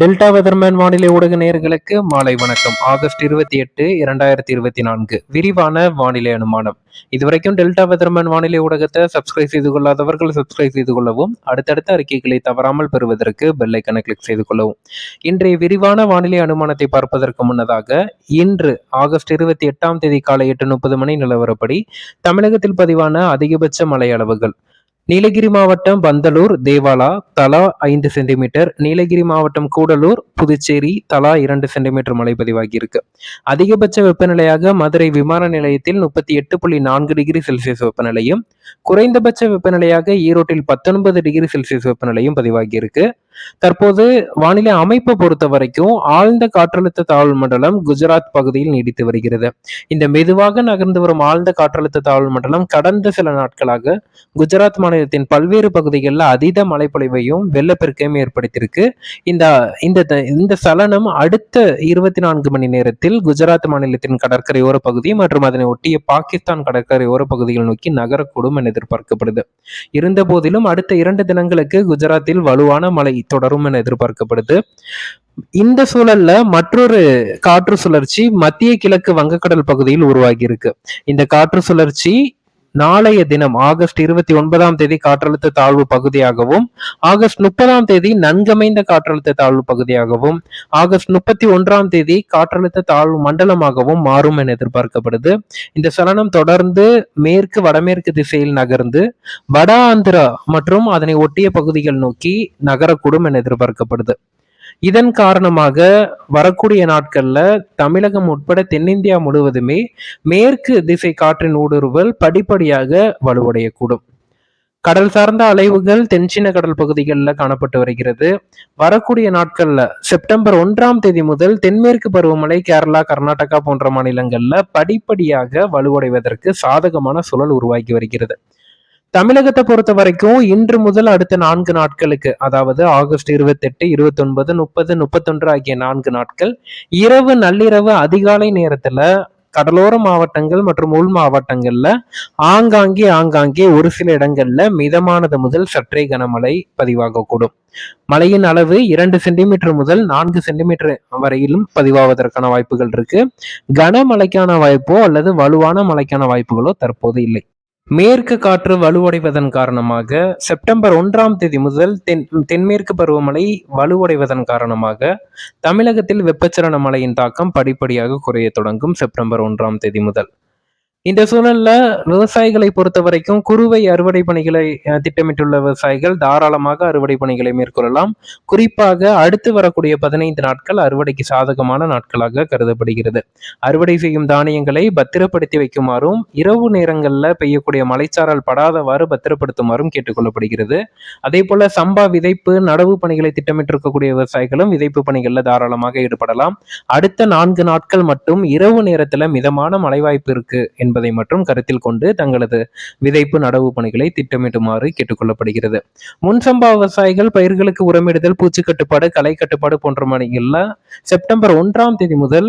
Delta weatherman வானிலை ஊடக நேர்களுக்கு மாலை வணக்கம். ஆகஸ்ட் இருபத்தி எட்டு இரண்டாயிரத்தி இருபத்தி நான்கு. விரிவான வானிலை அனுமானம். இதுவரைக்கும் டெல்டா வெதர்மேன் வானிலை ஊடகத்தை சப்ஸ்கிரைப் செய்து கொள்ளாதவர்கள் சப்ஸ்கிரைப் செய்து கொள்ளவும் அடுத்தடுத்த அறிக்கைகளை தவறாமல் பெறுவதற்கு பெல்லைக்கனை கிளிக் செய்து கொள்ளவும். இன்றைய விரிவான வானிலை அனுமானத்தை பார்ப்பதற்கு முன்னதாக இன்று ஆகஸ்ட் இருபத்தி எட்டாம் தேதி காலை எட்டு முப்பது மணி நிலவரப்படி தமிழகத்தில் பதிவான அதிகபட்ச மழை அளவுகள் நீலகிரி மாவட்டம் பந்தலூர் தேவாலா தலா ஐந்து சென்டிமீட்டர். நீலகிரி மாவட்டம் கூடலூர் புதுச்சேரி தலா இரண்டு சென்டிமீட்டர் மழை பதிவாகியிருக்கு. அதிகபட்ச வெப்பநிலையாக மதுரை விமான நிலையத்தில் முப்பத்தி எட்டு புள்ளி நான்கு டிகிரி செல்சியஸ் வெப்பநிலையும் குறைந்தபட்ச வெப்பநிலையாக ஈரோட்டில் பத்தொன்பது டிகிரி செல்சியஸ் வெப்பநிலையும் பதிவாகியிருக்கு. தற்போது வானிலை அமைப்பை பொறுத்த வரைக்கும் ஆழ்ந்த காற்றழுத்த தாழ்வு மண்டலம் குஜராத் பகுதியில் நீடித்து வருகிறது. இந்த மெதுவாக நகர்ந்து வரும் ஆழ்ந்த காற்றழுத்த தாழ்வு மண்டலம் கடந்த சில நாட்களாக குஜராத் மாநிலத்தின் பல்வேறு பகுதிகளில் அதீத மழைப்பொழிவையும் வெள்ளப்பெருக்கையும் ஏற்படுத்தியிருக்கு. இந்த இந்த இந்த சலனம் அடுத்த இருபத்தி நான்கு மணி நேரத்தில் குஜராத் மாநிலத்தின் கடற்கரையோர பகுதி மற்றும் அதனை ஒட்டிய பாகிஸ்தான் கடற்கரையோர பகுதிகள் நோக்கி நகரக்கூடும் என எதிர்பார்க்கப்படுது. இருந்த போதிலும் அடுத்த இரண்டு தினங்களுக்கு குஜராத்தில் வலுவான மழை தொடரும் என எதிர்பார்க்கப்படுது. இந்த சூழல்ல மற்றொரு காற்று சுழற்சி மத்திய கிழக்கு வங்கக்கடல் பகுதியில் உருவாகி இருக்கு. இந்த காற்று சுழற்சி நாளைய தினம் ஆகஸ்ட் இருபத்தி ஒன்பதாம் தேதி காற்றழுத்த தாழ்வு பகுதியாகவும் ஆகஸ்ட் முப்பதாம் தேதி நன்கமைந்த காற்றழுத்த தாழ்வு பகுதியாகவும் ஆகஸ்ட் முப்பத்தி ஒன்றாம் தேதி காற்றழுத்த தாழ்வு மண்டலமாகவும் மாறும் என எதிர்பார்க்கப்படுது. இந்த சலனம் தொடர்ந்து மேற்கு வடமேற்கு திசையில் நகர்ந்து வட ஆந்திரா மற்றும் அதனை ஒட்டிய பகுதிகள் நோக்கி நகரக்கூடும் என எதிர்பார்க்கப்படுது. இதன் காரணமாக வரக்கூடிய நாட்களில் தமிழகம் உட்பட தென்னிந்தியா முழுவதுமே மேற்கு திசை காற்றின் ஊடுருவல் படிப்படியாக வலுவடையக்கூடும். கடல் சார்ந்த அலைவுகள் தென்சீன கடல் பகுதிகளில் காணப்பட்டு வருகிறது. வரக்கூடிய நாட்களில் செப்டம்பர் ஒன்றாம் தேதி முதல் தென்மேற்கு பருவமழை கேரளா கர்நாடகா போன்ற மாநிலங்களில் படிப்படியாக வலுவடைவதற்கு சாதகமான சூழல் உருவாகி வருகிறது. தமிழகத்தை பொறுத்த வரைக்கும் இன்று முதல் அடுத்த நான்கு நாட்களுக்கு அதாவது ஆகஸ்ட் இருபத்தி எட்டு இருபத்தி ஒன்பது முப்பது முப்பத்தொன்று ஆகிய நான்கு நாட்கள் இரவு நள்ளிரவு அதிகாலை நேரத்துல கடலோர மாவட்டங்கள் மற்றும் உள் மாவட்டங்கள்ல ஆங்காங்கே ஆங்காங்கே ஒரு சில இடங்கள்ல மிதமானது முதல் சற்றே கனமழை பதிவாகக்கூடும். மழையின் அளவு இரண்டு சென்டிமீட்டர் முதல் நான்கு சென்டிமீட்டர் வரையிலும் பதிவாவதற்கான வாய்ப்புகள் இருக்கு. கனமழைக்கான வாய்ப்போ அல்லது வலுவான மழைக்கான வாய்ப்புகளோ தற்போது இல்லை. மேற்கு காற்று வலுவடைவதன் காரணமாக செப்டம்பர் ஒன்றாம் தேதி முதல் தென் தென்மேற்கு பருவமழை வலுவடைவதன் காரணமாக தமிழகத்தில் வெப்பச்சலன மழையின் தாக்கம் படிப்படியாக குறைய தொடங்கும் செப்டம்பர் ஒன்றாம் தேதி முதல். இந்த சூழல்ல விவசாயிகளை பொறுத்த வரைக்கும் குறுவை அறுவடை பணிகளை திட்டமிட்டுள்ள விவசாயிகள் தாராளமாக அறுவடை பணிகளை மேற்கொள்ளலாம். குறிப்பாக அடுத்து வரக்கூடிய பதினைந்து நாட்கள் அறுவடைக்கு சாதகமான நாட்களாக கருதப்படுகிறது. அறுவடை செய்யும் தானியங்களை பத்திரப்படுத்தி வைக்குமாறும் இரவு நேரங்களில் பெய்யக்கூடிய மலைச்சாரல் படாதவாறு பத்திரப்படுத்துமாறும் கேட்டுக்கொள்ளப்படுகிறது. அதே போல சம்பா விதைப்பு நடவு பணிகளை திட்டமிட்டிருக்கக்கூடிய விவசாயிகளும் விதைப்பு பணிகளில் தாராளமாக ஈடுபடலாம். அடுத்த நான்கு நாட்கள் மட்டும் இரவு நேரத்தில் மிதமான மழை வாய்ப்பு இருக்கு என்பதை மட்டும் கருத்தில் கொண்டு தங்களது விதைப்பு நடவு பணிகளை திட்டமிடுமாறு கேட்டுக்கொள்ளப்படுகிறது. முன்சம்பா விவசாயிகள் பயிர்களுக்கு உரமிடுதல் பூச்சி கட்டுப்பாடு களை கட்டுப்பாடு போன்ற மணிகளில் செப்டம்பர் ஒன்றாம் தேதி முதல்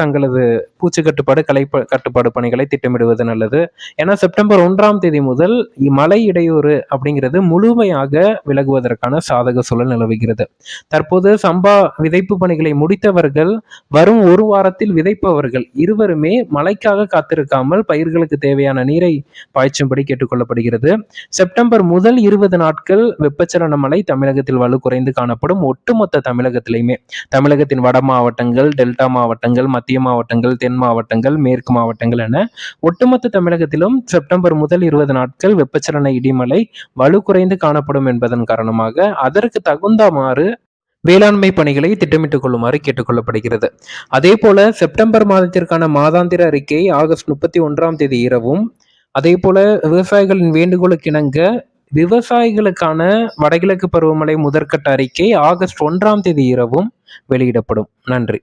தங்களது பூச்சி கட்டுப்பாடு கலை கட்டுப்பாடு பணிகளை திட்டமிடுவது நல்லது. ஏன்னா செப்டம்பர் ஒன்றாம் தேதி முதல் மழை இடையூறு அப்படிங்கிறது முழுமையாக விலகுவதற்கான சாதக சூழல் நிலவுகிறது. தற்போது சம்பா விதைப்பு பணிகளை முடித்தவர்கள் வரும் ஒரு வாரத்தில் விதைப்பவர்கள் இருவருமே மழைக்காக காத்திருக்க இருக்காமல் பயிர்களுக்கு தேவையான நீரை பாய்ச்சும்படி கேட்டுக்கொள்ளப்படுகிறது. செப்டம்பர் முதல் இருபது நாட்கள் வெப்பச்சலன மழை தமிழகத்தில் வலு குறைந்து காணப்படும். ஒட்டுமொத்த தமிழகத்திலையுமே. தமிழகத்தின் வட மாவட்டங்கள் டெல்டா மாவட்டங்கள் மத்திய மாவட்டங்கள் தென் மாவட்டங்கள் மேற்கு மாவட்டங்கள் என ஒட்டுமொத்த தமிழகத்திலும் செப்டம்பர் முதல் இருபது நாட்கள் வெப்பச்சலன இடிமலை வலு குறைந்து காணப்படும் என்பதன் காரணமாக அதற்கு தகுந்தமாறு வேளாண்மை பணிகளை திட்டமிட்டுக் கொள்ளுமாறு கேட்டுக்கொள்ளப்படுகிறது. அதே போல செப்டம்பர் மாதத்திற்கான மாதாந்திர அறிக்கை ஆகஸ்ட் முப்பத்தி ஒன்றாம் தேதி இரவும். அதே போல விவசாயிகளின் வேண்டுகோளுக்கு இணங்க விவசாயிகளுக்கான வடகிழக்கு பருவமழை முதற்கட்ட அறிக்கை ஆகஸ்ட் ஒன்றாம் தேதி இரவும் வெளியிடப்படும். நன்றி.